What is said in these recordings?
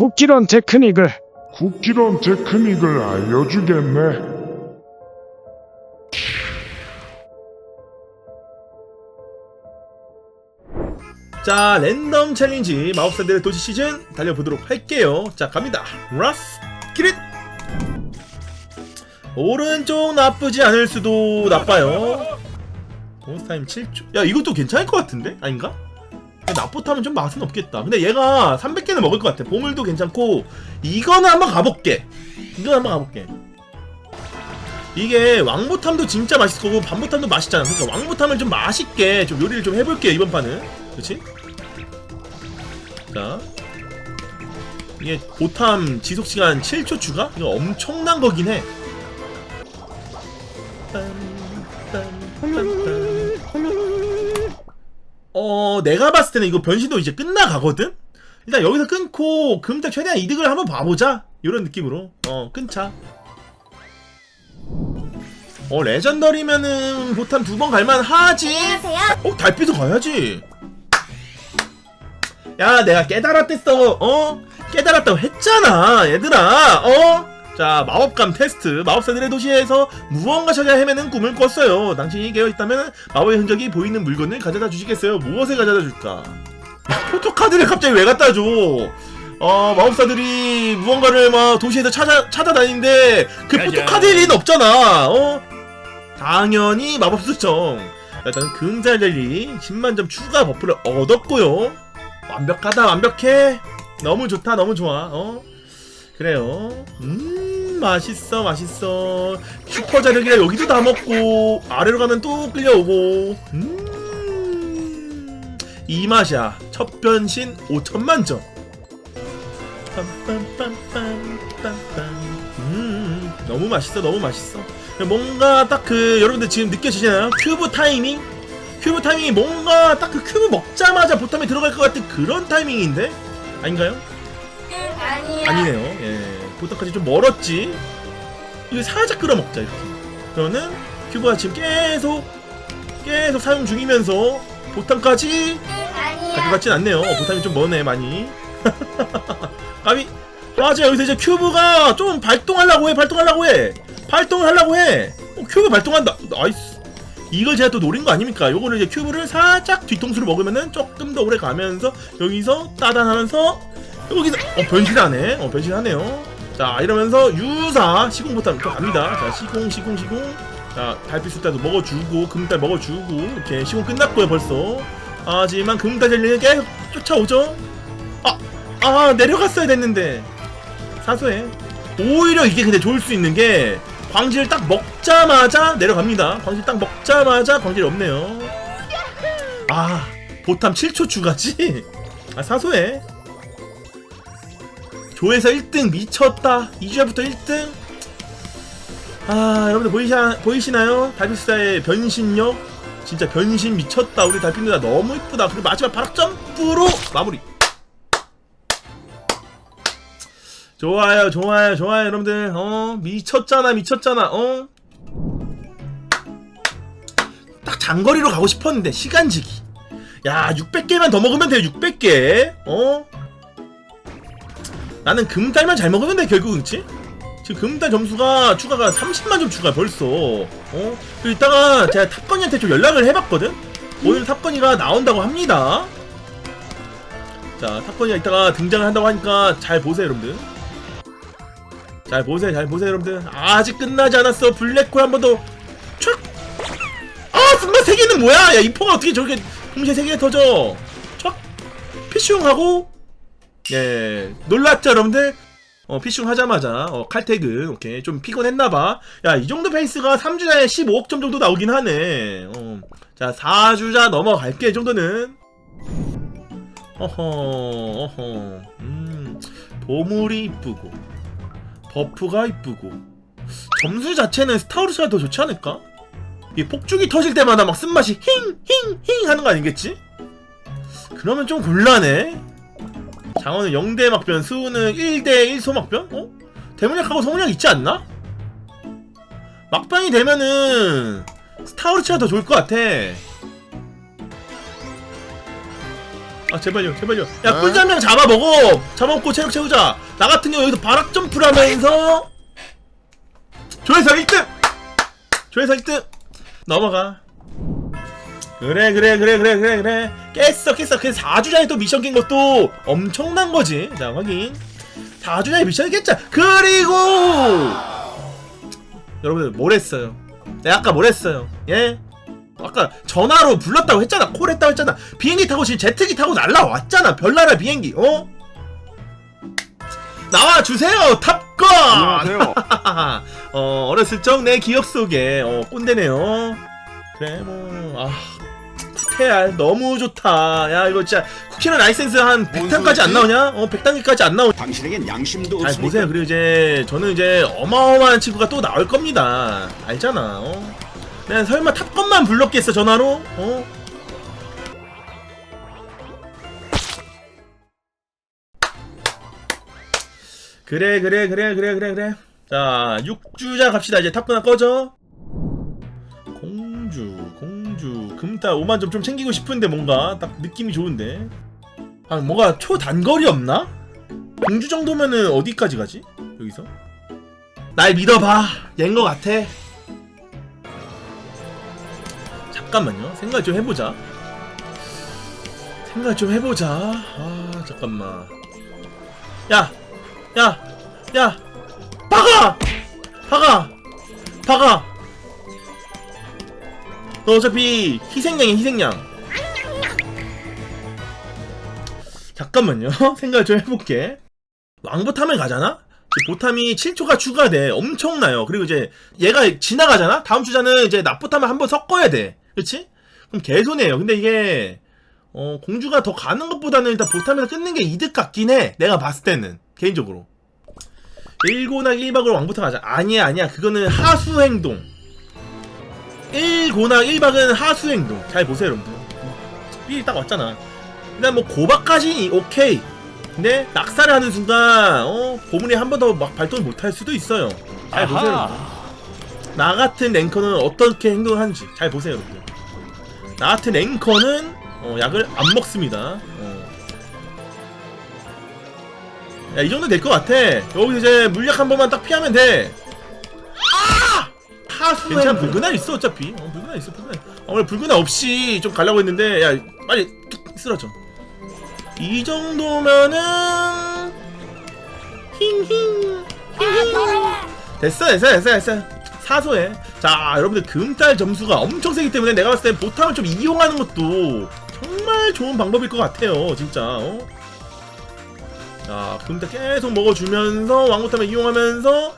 국기런 테크닉을 국기런 테크닉을 알려주겠네. 자 랜덤 챌린지 마법사들의 도시 시즌 달려보도록 할게요 자 갑니다 라스 기릿 오른쪽 나쁘지 않을 수도 나빠요 보스타임 7초 야 이것도 괜찮을 것 같은데? 아닌가? 나쁘타면 좀 맛은 없겠다. 근데 얘가 300개는 먹을 것 같아. 보물도 괜찮고 이거는 한번 가볼게. 이거 한번 가볼게. 이게 왕보탐도 진짜 맛있을 거고 반보탐도 맛있잖아. 그러니까 왕보탐을 좀 맛있게 좀 요리를 좀 해볼게요 이번 판은. 그치? 자. 이게 보탐 지속 시간 7초 추가? 이거 엄청난 거긴 해 어 내가 봤을 때는 이거 변신도 이제 끝나가거든? 일단 여기서 끊고 금딱 최대한 이득을 한번 봐보자. 이런 느낌으로. 어 끊자. 어 레전더리면은 보탐 두 번 갈만 하지? 어 달빛도 가야지. 야 내가 깨달았댔어. 어? 깨달았다고 했잖아 얘들아. 어 자 마법감 테스트 마법사들의 도시에서 무언가 찾아 헤매는 꿈을 꿨어요 당신이 깨어있다면 마법의 흔적이 보이는 물건을 가져다 주시겠어요 무엇을 가져다 줄까 포토카드를 갑자기 왜 갖다 줘 어, 마법사들이 무언가를 막 도시에서 찾아, 찾아다니는데 그 포토카드일 리는 없잖아, 어? 당연히 마법 수정. 일단 금살젤리 10만점 추가 버프를 얻었고요. 완벽하다, 완벽해. 너무 좋다, 너무 좋아, 어? 그래요. 음, 맛있어, 맛있어. 슈퍼 자력이라 여기도 다 먹고, 아래로 가면 또 끌려오고, 음. 이 맛이야. 첫 변신 5천만점. 빰빰빰빰빰빰. 음, 너무 맛있어, 너무 맛있어. 뭔가 딱 그 여러분들 지금 느껴지시나요? 큐브 타이밍? 큐브 타이밍이 뭔가 딱 그 큐브 먹자마자 보탐에 들어갈 것 같은 그런 타이밍인데 아닌가요? 아니야. 아니네요. 예, 보탐까지 좀 멀었지. 이거 살짝 끌어먹자 이렇게. 그러면 큐브가 지금 계속 계속 사용 중이면서 보탐까지 아니야. 가져갔진 않네요. 어, 보탐이 좀 머네 많이. 까비. 맞아 여기서 이제 큐브가 좀 발동하려고 해 발동하려고 해 발동을 하려고 해 어, 큐브 발동한다 나이스 이걸 제가 또 노린 거 아닙니까 요거를 이제 큐브를 살짝 뒤통수를 먹으면은 조금 더 오래 가면서 여기서 따단하면서 여기서 어 변신하네. 어 변신하네요. 자 이러면서 유사 시공부터 또 갑니다. 자 시공 시공 시공. 자 달빛 숫자도 먹어주고 금달 먹어주고 이렇게 시공 끝났고요 벌써. 하지만 금달 젤리는 계속 쫓아오죠? 아, 아 내려갔어야 됐는데. 사소해. 오히려 이게 근데 좋을 수 있는 게 광질을 딱 먹자마자 내려갑니다. 광질 딱 먹자마자 광질이 없네요. 아 보탐 7초 추가지? 아 사소해 조에서 1등 미쳤다. 2주부터 1등? 아 여러분들 보이시, 보이시나요? 달빛사의 변신력? 진짜 변신 미쳤다. 우리 달빛 누나 너무 이쁘다. 그리고 마지막 바락 점프로 마무리. 좋아요 좋아요 좋아요 여러분들. 어 미쳤잖아 미쳤잖아. 어 딱 장거리로 가고 싶었는데 시간지기. 야 600개만 더 먹으면 돼요 600개. 어 나는 금달만 잘 먹으면 돼 결국 그치? 지금 금달 점수가 추가가 30만 점 추가 벌써. 어? 그리고 이따가 제가 탑건이한테 좀 연락을 해봤거든? 오늘 탑건이가 나온다고 합니다. 자 탑건이가 이따가 등장을 한다고 하니까 잘 보세요 여러분들. 잘 보세요 잘 보세요 여러분들. 아직 끝나지 않았어. 블랙홀 한 번 더. 촥! 아 순간 세 개는 뭐야? 야 이포가 어떻게 저렇게 동시에 세 개가 터져? 촥! 피쉬용 하고 예 놀랐죠 여러분들? 어 피쉬용 하자마자 어 칼퇴근 오케이. 좀 피곤했나봐. 야 이 정도 페이스가 3주자에 15억 점 정도 나오긴 하네. 어 자 4주자 넘어갈게 이 정도는. 어허 어허. 음 보물이 이쁘고 버프가 이쁘고. 점수 자체는 스타우르스가 더 좋지 않을까? 이 폭죽이 터질 때마다 막 쓴맛이 힝 힝 힝 하는 거 아니겠지? 그러면 좀 곤란해 장어는 0대 막변 수우는 1대 1 소 막변? 어? 대문약하고 성문약 있지 않나? 막변이 되면은 스타우르치가 더 좋을 것 같아. 아 제발요 제발요. 야 꿀잠 명 잡아먹어. 잡아먹고 체력 채우자. 나 같은 경우 여기서 바락 점프를 하면서 조회사 1등! 조회사 1등! 넘어가 그래 그래 그래 그래 그래 그래. 깼어 깼어. 그 4주 전에 또 미션 깬 것도 엄청난 거지. 자 확인. 4주 전에 미션을 깼자 그리고 여러분들 뭘 했어요? 내가 아까 뭘 했어요? 예? 아까 전화로 불렀다고 했잖아. 콜 했다고 했잖아. 비행기 타고 지금 제트기 타고 날라왔잖아. 별나라 비행기 어? 나와주세요 탑건! 안녕하세요. 어 어렸을 적 내 기억 속에 어 꼰대네요. 그래 뭐아 쿠테알 너무 좋다 야 이거 진짜 쿠키는 라이센스 한 100단까지 안 나오냐? 어 100단계까지 안 나오냐? 당신에겐 양심도 잘 없으니까 보세요 그리고 이제 저는 이제 어마어마한 친구가 또 나올 겁니다 알잖아 어? 내가 설마 탑건만 불렀겠어 전화로? 어? 그래 그래 그래 그래 그래 그래 자 6주자 갑시다 이제 탑건 꺼져 공 주 공주 금따 5만 점 좀 챙기고 싶은데 뭔가 딱 느낌이 좋은데 아 뭐가 초단거리 없나? 공주 정도면은 어디까지 가지? 여기서? 날 믿어봐 것 같아 잠깐만요 생각 좀 해보자 생각 좀 해보자 아 잠깐만 야! 야! 야! 박아! 박아! 박아! 너 어차피 희생양이야 희생양. 잠깐만요. 생각 좀 해볼게. 왕보탐을 가잖아? 그 보탐이 7초가 추가돼. 엄청나요. 그리고 이제 얘가 지나가잖아? 다음 주자는 이제 납보탐을 한번 섞어야 돼. 그치? 그럼 개손해요. 근데 이게 어, 공주가 더 가는 것보다는 일단 보탐에서 끊는 게 이득 같긴 해. 내가 봤을 때는. 개인적으로. 1고나 1박으로 왕보탐 가자. 아니야 아니야. 그거는 하수 행동 1고나 1박은 하수 행동. 잘 보세요 여러분들. 삐딱 왔잖아. 일단 뭐 고박까지 오케이. 근데 낙사를 하는 순간 어 고문이 한 번 더 막 발동을 못할 수도 있어요. 잘 보세요 여러분들. 나 같은 랭커는 어떻게 행동을 하는지 잘 보세요 여러분들. 나 같은 랭커는 어, 약을 안 먹습니다. 어. 야 이 정도 될 것 같아. 여기서 이제 물약 한 번만 딱 피하면 돼. 아! 하수에 괜찮아 붉은알 있어 어차피. 어, 붉은알 있어 붉은알 어, 원래 붉은알 없이 좀 가려고 했는데 야 빨리 뚝 쓰러져. 이 정도면은 힝힝 힝힝. 됐어 됐어 됐어 됐어. 사소해. 자 여러분들 금달 점수가 엄청 세기 때문에 내가 봤을 때 보탐을 좀 이용하는 것도 정말 좋은 방법일 것 같아요 진짜 어? 자 금달 계속 먹어주면서 왕보탐을 이용하면서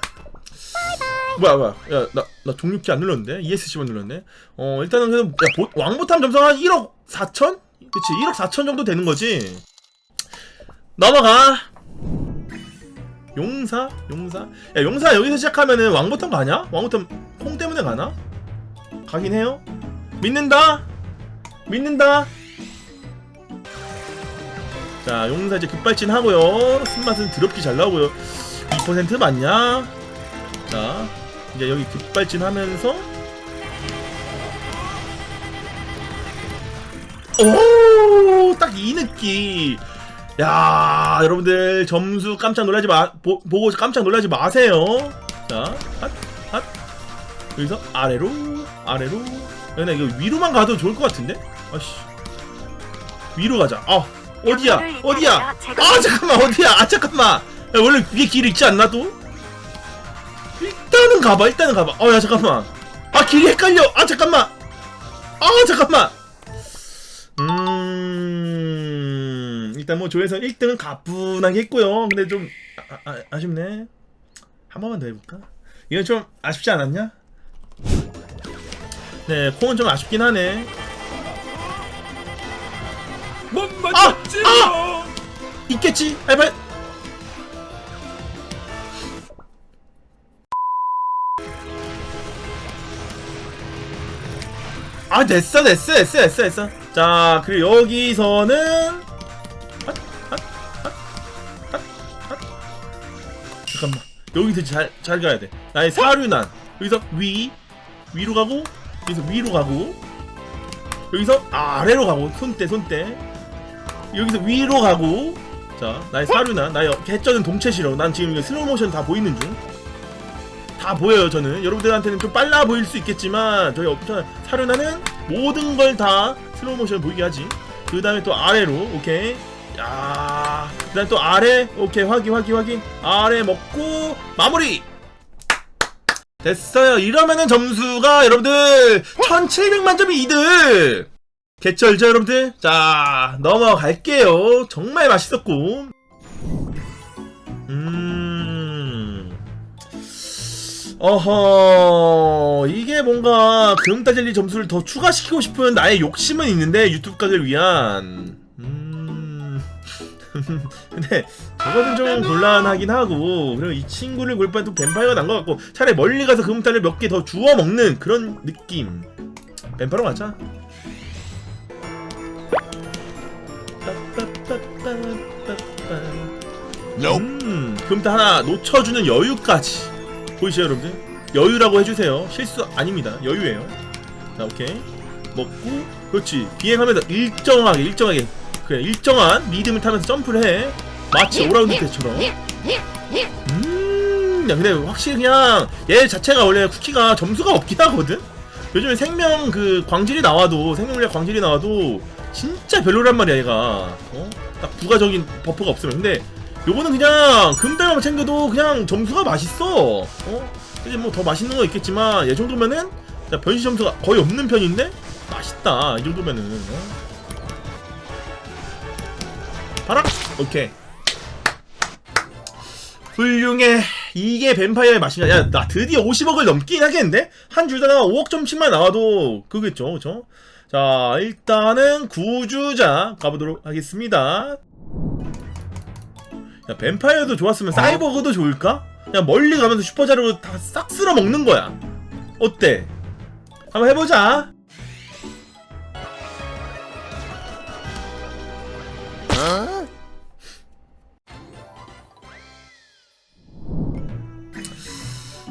뭐야 뭐야 야 나 나 종류키 안 눌렀는데 ESC만 눌렀네 어 일단은 그래도 야, 보, 왕보탐 점수가 한 1억 4천? 그치 1억 4천 정도 되는 거지 넘어가 용사? 용사? 야 용사 여기서 시작하면은 왕보탐 가냐? 왕보탐 콩 때문에 가나? 가긴 해요 믿는다 믿는다 자 용사 이제 급발진 하고요 쓴맛은 드럽게 잘 나오고요 2% 맞냐? 자 이제 여기 급발진 하면서 오, 딱 이 느낌. 야, 여러분들 점수 깜짝 놀라지 마, 보, 보고 깜짝 놀라지 마세요. 자, 핫, 핫. 여기서 아래로, 아래로. 근데 이거 위로만 가도 좋을 것 같은데? 아씨. 위로 가자. 아, 어디야? 어디야? 아, 잠깐만, 어디야? 아, 잠깐만. 야, 원래 위에 길 있지 않나 또? 일단은 가봐, 일단은 가봐. 어, 야, 잠깐만. 아, 길이 헷갈려. 아, 잠깐만. 아, 잠깐만. 음, 일단 뭐 조회서 1등은 가뿐하게 했고요. 근데 좀 아, 아, 쉽네 한 번만 더 해볼까? 이건 좀 아쉽지 않았냐? 네, 콩은 좀 아쉽긴 하네. 못 아! 아! 있겠지? 알바. 아 됐어 됐어 됐어 됐어 됐어. 자 그리고 여기서는. 잠깐만. 여기서 잘, 잘 가야 돼. 나의 사륜안. 여기서 위 위로 가고 여기서 위로 가고 여기서 아래로 가고 손대 손대. 여기서 위로 가고. 자 나의 사륜아 나의 개쩌는 동체 실험 난 지금 이거 슬로우 모션 다 보이는 중 다 보여요 저는. 여러분들한테는 좀 빨라 보일 수 있겠지만 저희 업션 사륜아는 모든 걸 다 슬로우 모션 보이게 하지. 그 다음에 또 아래로 오케이. 야 그다음 또 아래 오케이. 확인 확인 확인. 아래 먹고 마무리! 됐어요. 이러면은 점수가 여러분들 1700만 점이 이득! 개쩔죠 여러분들? 자 넘어갈게요. 정말 맛있었고 어허 이게 뭔가 금따젤리 점수를 더 추가시키고 싶은 나의 욕심은 있는데 유튜브 각을 위한. 음. 근데 저거는 좀 곤란하긴 하고 그리고 이 친구를 볼 바엔 또 뱀파이어가 난 것 같고 차라리 멀리 가서 금따를 몇 개 더 주워 먹는 그런 느낌. 뱀파이어 가자. 음, 금타 하나 놓쳐주는 여유까지 보이시죠 여러분들? 여유라고 해주세요 실수 아닙니다 여유예요 자 오케이 먹고 그렇지 비행하면서 일정하게 일정하게 그래 일정한 리듬을 타면서 점프를 해 마치 오라운드 때처럼 음, 야, 근데 확실히 그냥 얘 자체가 원래 쿠키가 점수가 없긴 하거든? 요즘에 생명 그 광질이 나와도, 생명력 광질이 나와도, 진짜 별로란 말이야, 얘가. 어? 딱 부가적인 버프가 없으면. 근데, 요거는 그냥, 금달만 챙겨도 그냥 점수가 맛있어. 어? 이제 뭐 더 맛있는 거 있겠지만, 얘 정도면은, 자, 변신 점수가 거의 없는 편인데, 맛있다. 이 정도면은. 어? 봐라! 오케이. 훌륭해. 이게 뱀파이어의 맛이냐. 야, 나 드디어 50억을 넘긴 하겠는데? 한 줄다가 5억 점씩만 나와도 그겠죠, 그죠? 자, 일단은 구주자 가보도록 하겠습니다. 야, 뱀파이어도 좋았으면 사이버그도 좋을까? 그냥 멀리 가면서 슈퍼자로 다 싹 쓸어 먹는 거야. 어때? 한번 해보자.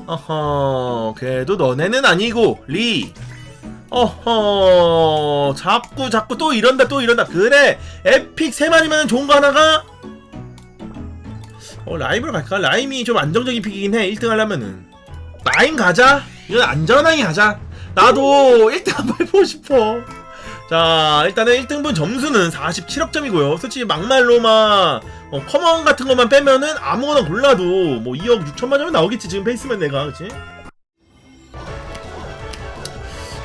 어허, 그래도 너네는 아니고, 리. 어허, 자꾸, 자꾸 또 이런다, 또 이런다. 그래, 에픽 세 마리면 좋은 거 하나가? 어, 라임으로 갈까? 라임이 좀 안정적인 픽이긴 해, 1등 하려면은. 라임 가자. 이건 안전하게 가자. 나도 1등 한번 해보고 싶어. 자, 일단은 1등분 점수는 47억 점이고요. 솔직히 막말로만 어, 커먼 같은 것만 빼면은 아무거나 골라도 뭐 2억 6천만 점은 나오겠지 지금 페이스면 내가 그치?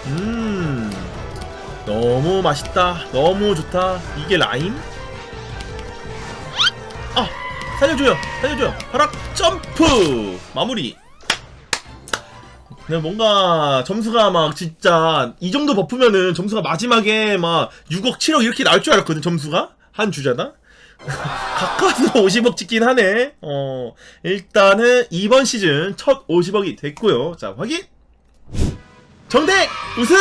음 너무 맛있다 너무 좋다 이게 라임? 아 살려줘요 살려줘요 하락 점프 마무리 근데 뭔가 점수가 막 진짜 이 정도 버프면은 점수가 마지막에 막 6억 7억 이렇게 나올 줄 알았거든 점수가 한 주자다 가까스로 50억 찍긴 하네. 어, 일단은 이번 시즌 첫 50억이 됐고요. 자, 확인! 정택! 우승!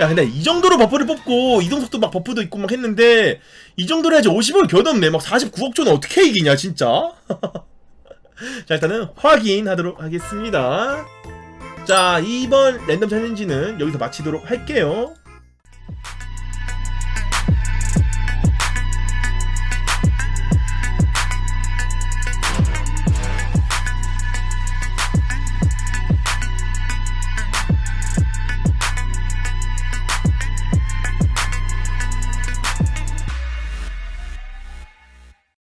야, 근데 이 정도로 버프를 뽑고, 이동속도 막 버프도 있고 막 했는데, 이 정도로 해야지 50억이 겨웠네. 막 49억 조는 어떻게 이기냐, 진짜. 자, 일단은 확인하도록 하겠습니다. 자, 이번 랜덤 챌린지는 여기서 마치도록 할게요.